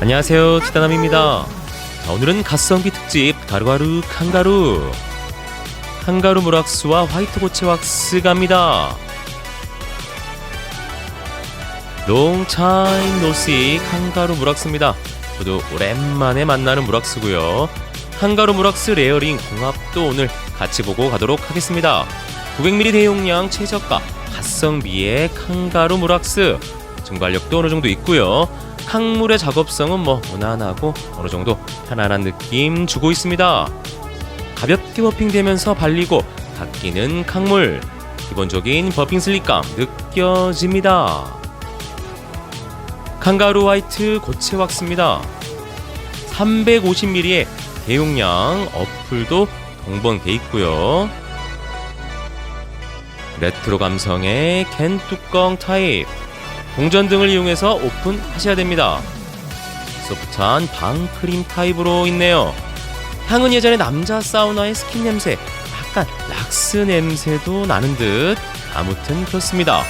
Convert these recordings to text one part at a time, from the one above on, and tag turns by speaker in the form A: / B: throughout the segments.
A: 안녕하세요. 티타남입니다. 자, 오늘은 갓성비 특집 가루가루 칸가루. 칸가루 무락스와 화이트 고체 왁스 갑니다. 롱차임 노시 칸가루 무락스입니다. 저도 오랜만에 만나는 무락스고요. 칸가루 무락스 레어링 궁합도 오늘 같이 보고 가도록 하겠습니다. 900ml 대용량 최저가 갓성비의 칸가루 무락스 증발력도 어느 정도 있고요 항물의 작업성은 뭐 무난하고 어느 정도 편안한 느낌 주고 있습니다. 가볍게 버핑되면서 발리고 닦이는 강물 기본적인 버핑 슬립감 느껴집니다. 칸가루 화이트 고체 왁스입니다. 350ml의 대용량 어플도 동봉돼 있고요. 레트로 감성의 캔 뚜껑 타입 동전 등을 이용해서 오픈하셔야 됩니다. 소프트한 방크림 타입으로 있네요. 향은 예전에 남자 사우나의 스킨 냄새, 약간 락스 냄새도 나는 듯 아무튼 그렇습니다.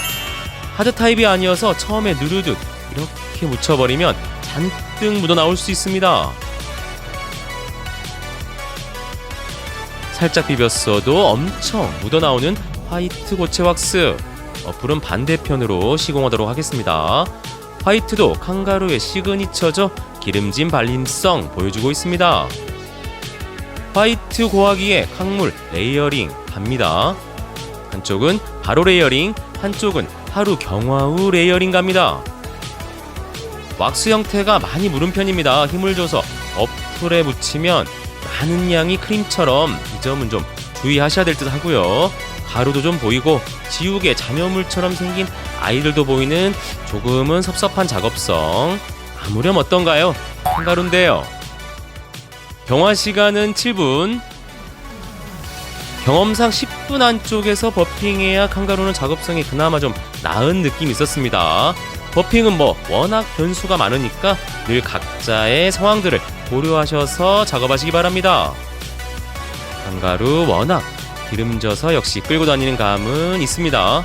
A: 하드 타입이 아니어서 처음에 누르듯 이렇게 묻혀버리면 잔뜩 묻어 나올 수 있습니다. 살짝 비볐어도 엄청 묻어 나오는 화이트 고체 왁스. 어플은 반대편으로 시공하도록 하겠습니다. 화이트도 칸가루의 시그니처죠. 기름진 발림성 보여주고 있습니다. 화이트 고하기에 강물 레이어링 갑니다. 한쪽은 바로 레이어링, 한쪽은 하루 경화 후 레이어링 갑니다. 왁스 형태가 많이 무른 편입니다. 힘을 줘서 어플에 묻히면 많은 양이 크림처럼 이 점은 좀 주의하셔야 될 듯 하고요. 가루도 좀 보이고 지우개 잔여물처럼 생긴 아이들도 보이는 조금은 섭섭한 작업성. 아무렴 어떤가요? 한가루인데요. 경화 시간은 7분. 경험상 10분 안쪽에서 버핑해야 칸가루는 작업성이 그나마 좀 나은 느낌이 있었습니다. 버핑은 뭐 워낙 변수가 많으니까 늘 각자의 상황들을 고려하셔서 작업하시기 바랍니다. 칸가루 워낙 기름져서 역시 끌고 다니는 감은 있습니다.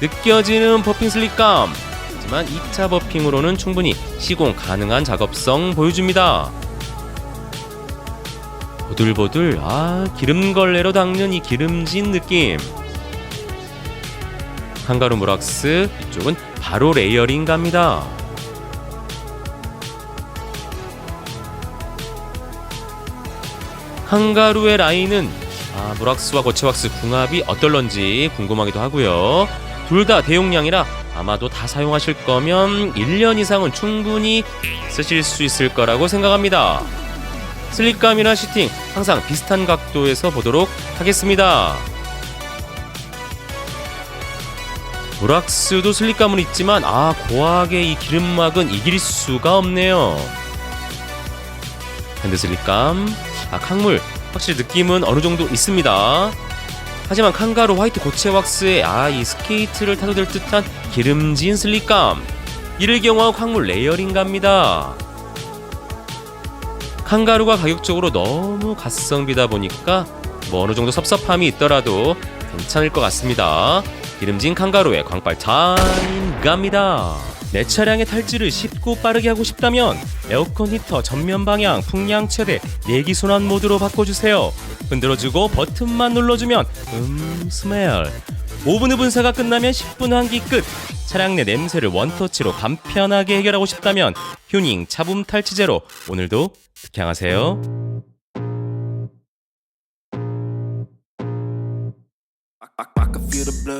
A: 느껴지는 버핑 슬립감. 하지만 2차 버핑으로는 충분히 시공 가능한 작업성 보여줍니다. 보들보들 아 기름걸레로 닦는 이 기름진 느낌. 한가루 무락스 이쪽은 바로 레이어링 갑니다. 한가루의 라인은 아, 무락스와 거치왁스 궁합이 어떨런지 궁금하기도 하고요. 둘 다 대용량이라 아마도 다 사용하실 거면 1년 이상은 충분히 쓰실 수 있을 거라고 생각합니다. 슬립감이나 시팅 항상 비슷한 각도에서 보도록 하겠습니다. 무락스도 슬립감은 있지만 아 고하게 이 기름막은 이길 수가 없네요. 핸드 슬립감, 아 강물 확실히 느낌은 어느 정도 있습니다. 하지만 칸가루 화이트 고체 왁스에 아 이 스케이트를 타도 될 듯한 기름진 슬립감 이를 경우한 광물 레이어링 갑니다. 칸가루가 가격적으로 너무 가성비다 보니까 뭐 어느 정도 섭섭함이 있더라도 괜찮을 것 같습니다. 기름진 칸가루에 광빨 타임 갑니다. 내 차량의 탈지를 쉽고 빠르게 하고 싶다면 에어컨 히터 전면 방향 풍량 최대 내기 순환 모드로 바꿔주세요. 흔들어주고 버튼만 눌러주면 음 스멜 5분 후 분사가 끝나면 10분 환기 끝 차량 내 냄새를 원터치로 간편하게 해결하고 싶다면 휴닝 차붐 탈취제로 오늘도 득향하세요.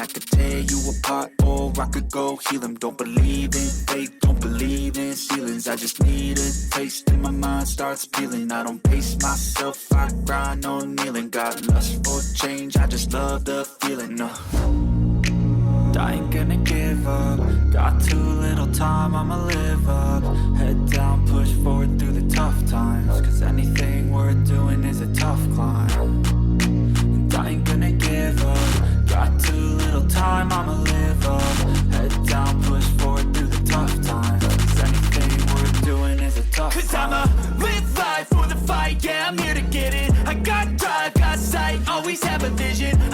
B: I could tear you apart, or I could go heal them. Don't believe in fate, don't believe in ceilings. I just need a taste, and my mind starts peeling. I don't pace myself, I grind on kneeling. Got lust for change, I just love the feeling. Uh. I ain't gonna give up. Got too little time, I'ma live up. Head down, push forward through the tough times. Cause anything worth doing is a tough climb.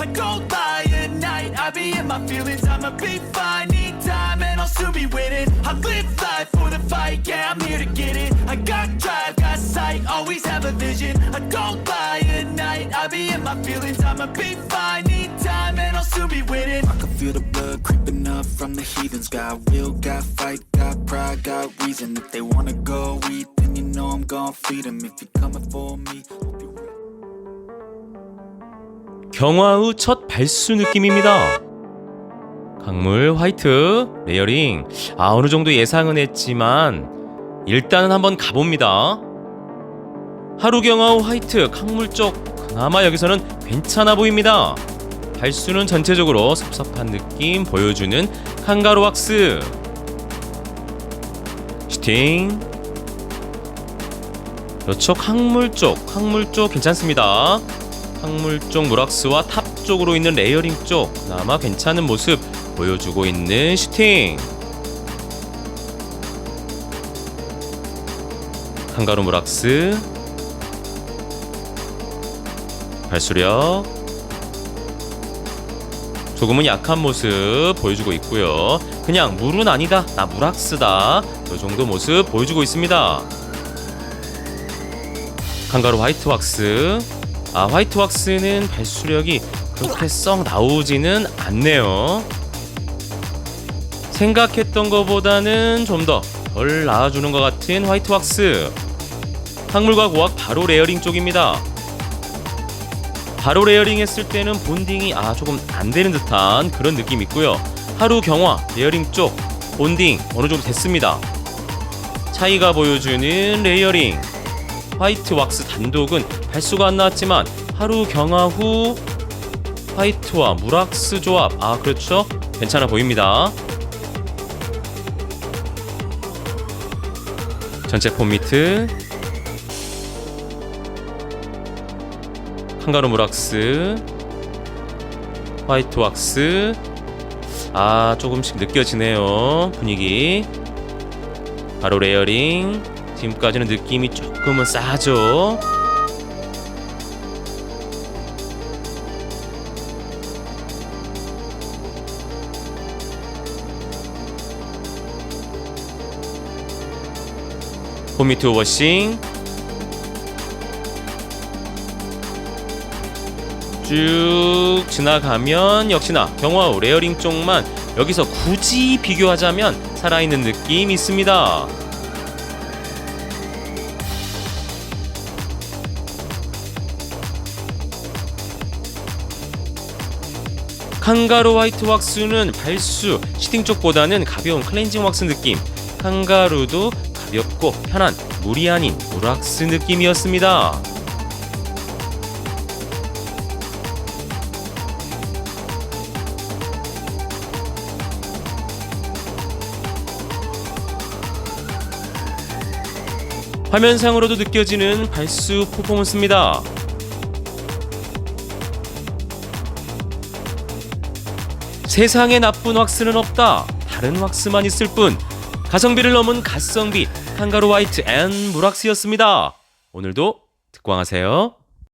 B: I
C: go by at night, I be in my feelings. I'ma be fine, need time, and I'll soon be winning. I live life for the fight, yeah, I'm here to get it. I got drive, got sight, always have a vision. I go by at night, I be in my feelings. I'ma be fine, need time, and I'll soon be winning.
B: I can feel the blood creeping up from the heathens. Got will, got fight, got pride, got reason. If they wanna go eat, then you know I'm gonna feed 'em. If you're coming for me,
A: 경화 후첫 발수 느낌입니다. 강물 화이트 레이어링 아 어느 정도 예상은 했지만 일단은 한번 가봅니다. 하루 경화 후 화이트 강물 쪽 그나마 여기서는 괜찮아 보입니다. 발수는 전체적으로 섭섭한 느낌 보여주는 칸가루 왁스 슈팅 그렇죠 항물 쪽 항물 쪽 괜찮습니다. 항물 쪽 무락스와 탑 쪽으로 있는 레이어링 쪽 그나마 괜찮은 모습 보여주고 있는 슈팅. 칸가루 무락스. 발수력. 조금은 약한 모습 보여주고 있고요. 그냥 물은 아니다. 나 무락스다. 이 정도 모습 보여주고 있습니다. 칸가루 화이트 왁스 아 화이트 왁스는 발수력이 그렇게 썩 나오지는 않네요. 생각했던 것보다는 좀 더 덜 나와주는 것 같은 화이트 왁스. 항물과 고학 바로 레이어링 쪽입니다. 바로 레이어링 했을 때는 본딩이 아 조금 안 되는 듯한 그런 느낌 있고요. 하루 경화 레이어링 쪽 본딩 어느 정도 됐습니다. 차이가 보여주는 레이어링 화이트 왁스 단독은 발수가 안 나왔지만 하루 경화 후 화이트와 무락스 조합. 아 그렇죠? 괜찮아 보입니다. 전체 폼 미트. 칸가루 무락스. 화이트 왁스. 아 조금씩 느껴지네요 분위기. 바로 레이어링 지금까지는 느낌이 조금은 싸죠 홈미트 워싱 쭉 지나가면 역시나 경화우 레어링 쪽만 여기서 굳이 비교하자면 살아있는 느낌이 있습니다. 칸가루 화이트 왁스는 발수, 시팅 쪽보다는 가벼운 클렌징 왁스 느낌. 칸가루도 가볍고 편한 물이 아닌 물왁스 느낌이었습니다. 화면상으로도 느껴지는 발수 퍼포먼스입니다. 세상에 나쁜 왁스는 없다. 다른 왁스만 있을 뿐. 가성비를 넘은 가성비 칸가루 화이트 앤 물왁스였습니다. 오늘도 특광하세요.